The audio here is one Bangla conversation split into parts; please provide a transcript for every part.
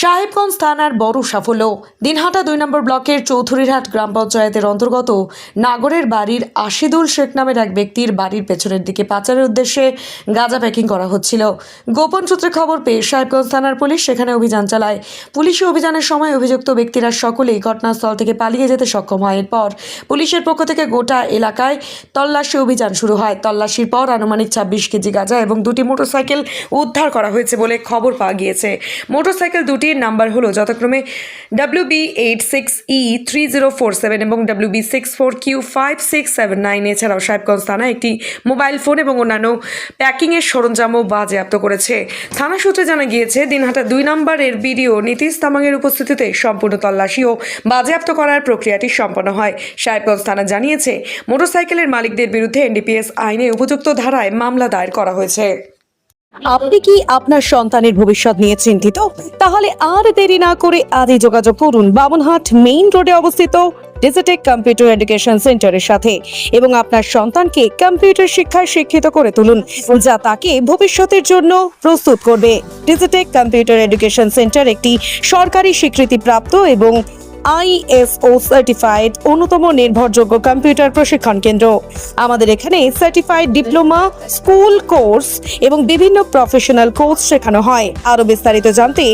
সাহেবগঞ্জ থানার বড় সাফল্য। দিনহাটা দুই নম্বর ব্লকের চৌধুরীরহাট গ্রাম পঞ্চায়েতের অন্তর্গত নাগরের বাড়ির আশিদুল শেখ নামের এক ব্যক্তির বাড়ির পেছনের দিকে পাচারের উদ্দেশ্যে গাঁজা প্যাকিং করা হচ্ছিল। গোপন সূত্রে খবর পেয়ে সাহেবগঞ্জ থানার পুলিশ সেখানে অভিযান চালায়। পুলিশি অভিযানের সময় অভিযুক্ত ব্যক্তিরা সকলেই ঘটনাস্থল থেকে পালিয়ে যেতে সক্ষম হয়। এরপর পুলিশের পক্ষ থেকে গোটা এলাকায় তল্লাশি অভিযান শুরু হয়। তল্লাশির পর আনুমানিক ছাব্বিশ কেজি গাঁজা এবং দুটি মোটরসাইকেল উদ্ধার করা হয়েছে বলে খবর পাওয়া গিয়েছে। মোটরসাইকেল দুটির নাম্বার হলো যথাক্রমে W B eight six E three zero four seven এবং W B six four Q five six seven nine এছাড়াও সাহেবগঞ্জ থানা একটি মোবাইল ফোন এবং অন্যান্য প্যাকিংয়ের সরঞ্জামও বাজেয়াপ্ত করেছে। থানা সূত্রে জানা গিয়েছে, দিনহাটা দুই নম্বরের বিডিও নীতিশ তামাংয়ের উপস্থিতিতে সম্পূর্ণ তল্লাশি ও বাজেয়াপ্ত করার প্রক্রিয়াটি সম্পন্ন হয়। সাহেবগঞ্জ থানা জানিয়েছে, মোটরসাইকেলের মালিকদের বিরুদ্ধে এনডিপিএস আইনে উপযুক্ত ধারায় মামলা দায়ের করা হয়েছে। আপনি কি আপনার সন্তানের ভবিষ্যৎ নিয়ে চিন্তিত? তাহলে আর দেরি না করে আজই যোগাযোগ করুন বামনহাট মেইন রোডে অবস্থিত ডিজিটেক কম্পিউটার এডুকেশন সেন্টারের সাথে এবং আপনার সন্তানকে কম্পিউটার শিক্ষায় শিক্ষিত করে তুলুন যা তাকে ভবিষ্যতের জন্য প্রস্তুত করবে। ডিজিটেক কম্পিউটার এডুকেশন সেন্টার একটি সরকারি স্বীকৃতিপ্রাপ্ত এবং আইএসও সার্টিফাইড অন্যতম নির্ভরযোগ্য কম্পিউটার প্রশিক্ষণ কেন্দ্র। আমাদের এখানে সার্টিফাইড ডিপ্লোমা, স্কুল কোর্স এবং বিভিন্ন প্রফেশনাল কোর্স শেখানো হয়। আরও বিস্তারিত জানতে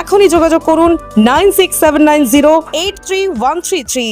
এখনই যোগাযোগ করুন nine six seven nine zero eight three one three three.